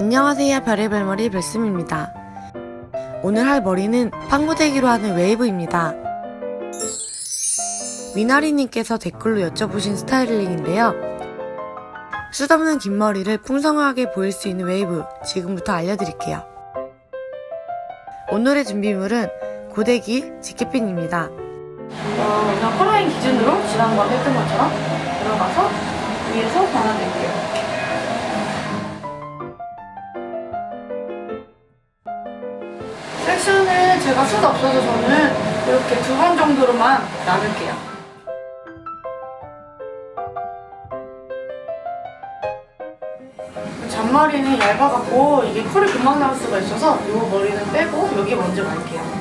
안녕하세요 별의 별 머리 별씀입니다. 오늘 할 머리는 판고데기로 하는 웨이브입니다. 미나리님께서 댓글로 여쭤보신 스타일링인데요. 숱없는 긴 머리를 풍성하게 보일 수 있는 웨이브 지금부터 알려드릴게요. 오늘의 준비물은 고데기, 직계핀입니다. 어, 그냥 컬러인 기준으로 지난번에 했던 것처럼 들어가서 위에서 발라낼게요. 제가 수도 없어서 저는 이렇게 두 번 정도로만 나눌게요. 잔머리는 얇아갖고 이게 컬이 금방 나올 수가 있어서 이 머리는 빼고 여기 먼저 말게요.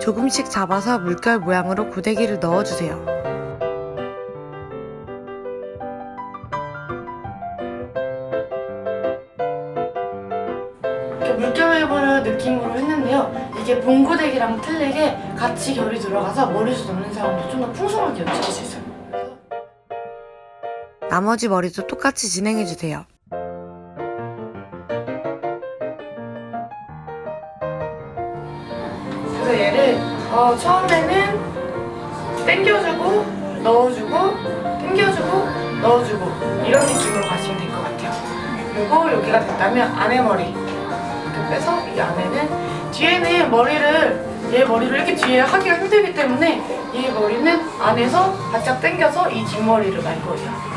조금씩 잡아서 물결 모양으로 고데기를 넣어주세요. 물결 웨이브 느낌으로 했는데요. 이게 봉고데기랑 틀리게 같이 결이 들어가서 머리숱 없는 사람도 좀 더 풍성하게 연출할 수 있어요. 나머지 머리도 똑같이 진행해주세요. 그래서 얘를 어, 처음에는 당겨주고 넣어주고 당겨주고 넣어주고 이런 느낌으로 가시면 될 것 같아요. 그리고 여기가 됐다면 안에 머리 이렇게 빼서 이 안에는 뒤에는 머리를 얘 머리를 이렇게 뒤에 하기가 힘들기 때문에 이 머리는 안에서 바짝 당겨서 이 뒷머리를 말 거예요.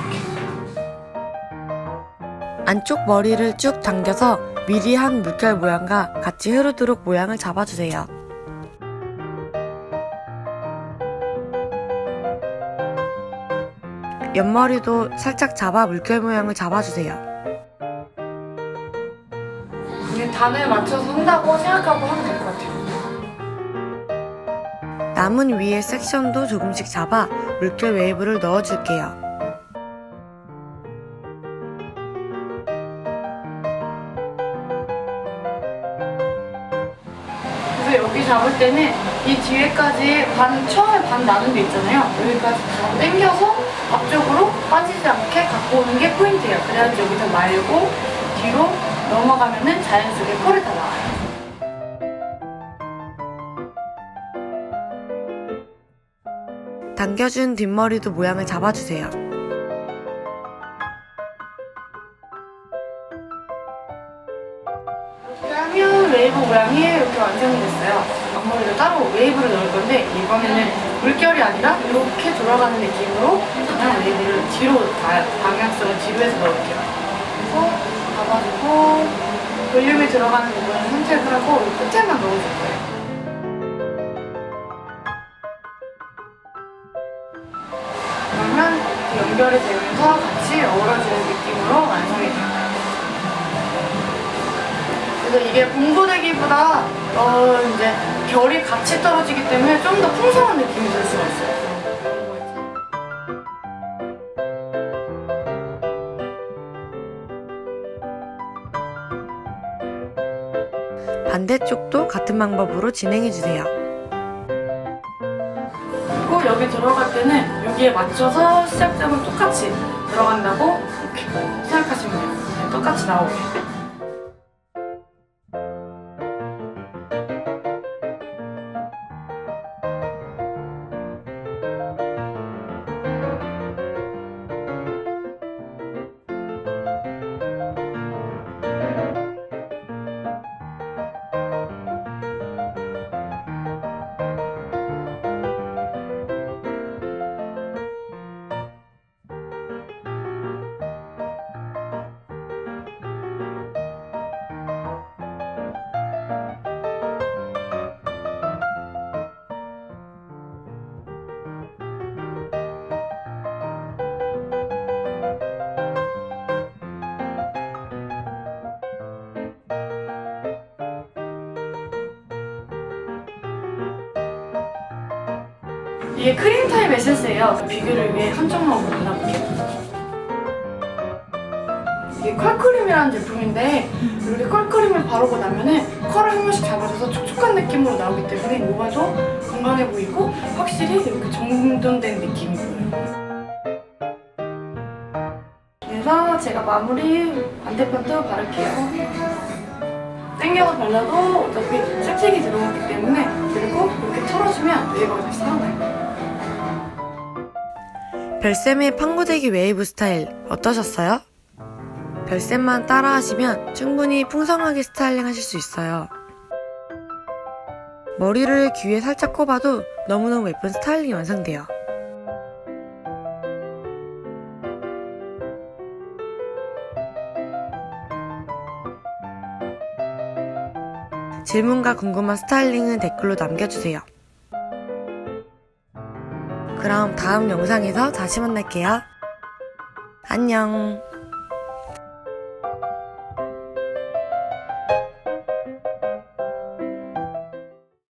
안쪽 머리를 쭉 당겨서 미리 한 물결 모양과 같이 흐르도록 모양을 잡아주세요. 옆머리도 살짝 잡아 물결 모양을 잡아주세요. 단을 맞춰서 한다고 생각하고 하면 될 것 같아요. 남은 위에 섹션도 조금씩 잡아 물결 웨이브를 넣어줄게요. 그래서 여기 잡을 때는 이 뒤에까지 반 처음에 반 나눈 데 있잖아요. 여기까지 다 당겨서 앞쪽으로 빠지지 않게 갖고 오는 게 포인트예요. 그래야지 여기서 말고 뒤로 넘어가면은 자연스럽게 컬이 다 나와요. 당겨준 뒷머리도 모양을 잡아주세요. 이렇게 하면 웨이브 모양이 이렇게 완성이 됐어요. 앞머리를 따로 웨이브를 넣을 건데 이번에는 물결이 아니라 이렇게 돌아가는 느낌으로 그냥 웨이브를 뒤로 다- 방향성을 뒤로 해서 넣을게요. 그래서 잡아주고 볼륨이 들어가는 부분은 선택을 하고 이 끝에만 넣어줄 거예요. 그러면 연결이 되면서 같이 어우러지는 느낌으로 완성이 돼요. 그래서 이게 봉고데기보다 어 이제 결이 같이 떨어지기 때문에 좀 더 풍성한 느낌이 들 수가 있어요. 반대쪽도 같은 방법으로 진행해주세요. 그리고 여기 들어갈 때는 여기에 맞춰서 시작점은 똑같이 들어간다고 생각하시면 돼요. 네, 똑같이 나오게. 이게 크림 타입 에센스예요. 비교를 위해 한쪽만 발라볼게요. 이게 컬크림이라는 제품인데 이렇게 컬크림을 바르고 나면은 컬을 한 번씩 잡아줘서 촉촉한 느낌으로 나오기 때문에 모가도 건강해 보이고 확실히 이렇게 정돈된 느낌이 보여요. 제가 마무리 반대편도 바를게요. 땡겨서 발라도 어차피 색색이 들어갔기 때문에 그리고 이렇게 털어주면 웨이브가 다시. 별쌤의 판고데기 웨이브 스타일 어떠셨어요? 별쌤만 따라 하시면 충분히 풍성하게 스타일링 하실 수 있어요. 머리를 귀에 살짝 꼽아도 너무너무 예쁜 스타일링이 완성돼요. 질문과 궁금한 스타일링은 댓글로 남겨주세요. 그럼 다음 영상에서 다시 만날게요. 안녕.